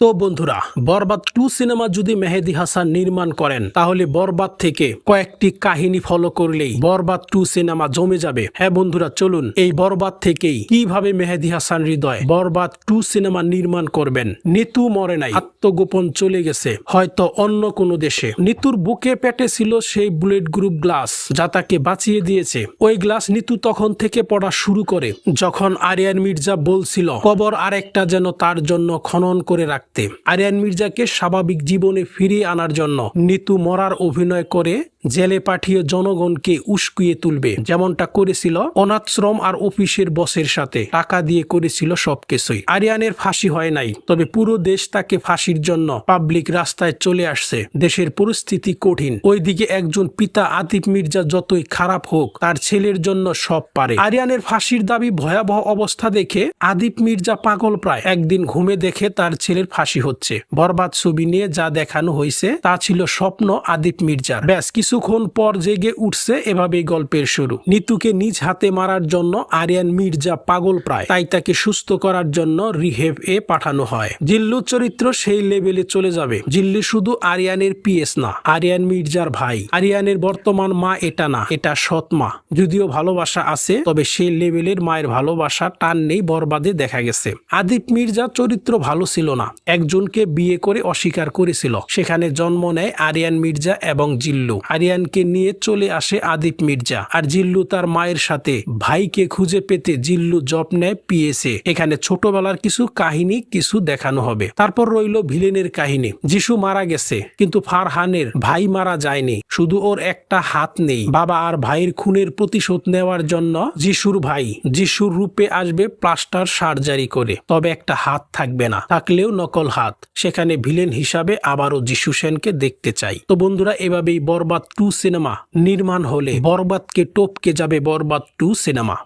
তো বন্ধুরা, বরবাদ two cinema যদি মেহেদি হাসান নির্মাণ করেন, তাহলে বরবাদ থেকে কয়েকটি কাহিনী ফলো করলেই বরবাদ টু সিনেমা জমে যাবে। হ্যাঁ বন্ধুরা, চলুন এই বরবাদ থেকেই কীভাবে মেহেদি হাসান হৃদয় বরবাদ টু সিনেমা নির্মাণ করবেন। নিতু মরে নাই, আত্মগোপন চলে গেছে, হয়তো অন্য কোনো দেশে। নিতুর বুকে পেটে ছিল সেই বুলেট গ্রুপ গ্লাস যা তাকে বাঁচিয়ে দিয়েছে। ওই গ্লাস নিতু তখন থেকে পড়া শুরু করে, যখন আরিয়ান মির্জা বলছিল, কবর আরেকটা যেন তার জন্য খনন করে আরিয়ান মির্জাকে স্বাভাবিক জীবনে ফিরিয়ে আনার জন্য নিতু মরার অভিনয় করে জেলে পাঠিয়ে জনগণকে উস্কুয়ে তুলবে, যেমনটা করেছিল অনাথশ্রম আর অফিসের বসের সাথে। টাকা দিয়ে করেছিল সবকিছুই আরিয়ানের ফাঁসি হয় নাই, তবে পুরো দেশ তাকে ফাঁসির জন্য পাবলিক রাস্তায় চলে আসছে। দেশের পরিস্থিতি কঠিন। ওইদিকে একজন পিতা আতিফ মির্জা যতই খারাপ হোক, তার ছেলের জন্য সব পারে। আরিয়ানের ফাঁসির দাবি ভয়াবহ অবস্থা দেখে আদিপ মির্জা পাগল প্রায়। একদিন ঘুমে দেখে তার ছেলের ফাঁসি হচ্ছে। বরবাদ ছবি নিয়ে যা দেখানো হয়েছে, তা ছিল স্বপ্ন আদিপ মির্জার। ব্যাস কিছুক্ষণ পর জেগে উঠছে এভাবেই গল্পের শুরু। নিতুকে নিজ হাতে মারার জন্য আরিয়ান মির্জা পাগল প্রায়। তাই তাকে সুস্থ করার জন্য রিহেভ এ পাঠানো হয়। জিল্লু চরিত্র সেই লেভেলে চলে যাবে। জিল্লু শুধু আরিয়ানের পিএস না, আরিয়ান মির্জার ভাই। আরিয়ানের বর্তমান মা এটা না, এটা সৎ মা। যদিও ভালোবাসা আছে, তবে সেই লেভেলের মায়ের ভালোবাসা টান নেই, বরবাদে দেখা গেছে। আদিপ মির্জা চরিত্র ভালো ছিল না। একজনকে বিয়ে করে অস্বীকার করেছিল। সেখানে জন্ম নেয় আরিয়ান মির্জা এবং জিল্লু। আরিয়ানকে নিয়ে চলে আসে আদিপ মির্জা আর জিল্লু তার মায়ের সাথে। ভাইকে খুঁজে পেতে জিল্লু জব নেয় পিএসএ। এখানে ছোটবেলার কিছু কাহিনী, কিছু দেখানো হবে। তারপর রইল ভিলেনের কাহিনী। যিশু মারা গেছে, কিন্তু ফারহানের ভাই মারা যায়নি। শুধু ওর একটা হাত নেই। বাবা আর ভাইয়ের খুনের প্রতিশোধ নেওয়ার জন্য যিশুর ভাই যিশুর রূপে আসবে প্লাস্টার সার্জারি করে। তবে একটা হাত থাকবে না, থাকলেও নকল হাত। সেখানে ভিলেন হিসাবে আবারও যিশু সেনকে দেখতে চাই। তো বন্ধুরা, এভাবেই বরবাদ টু সিনেমা নির্মাণ হলে বরবাদকে টপকে যাবে বরবাদ টু সিনেমা।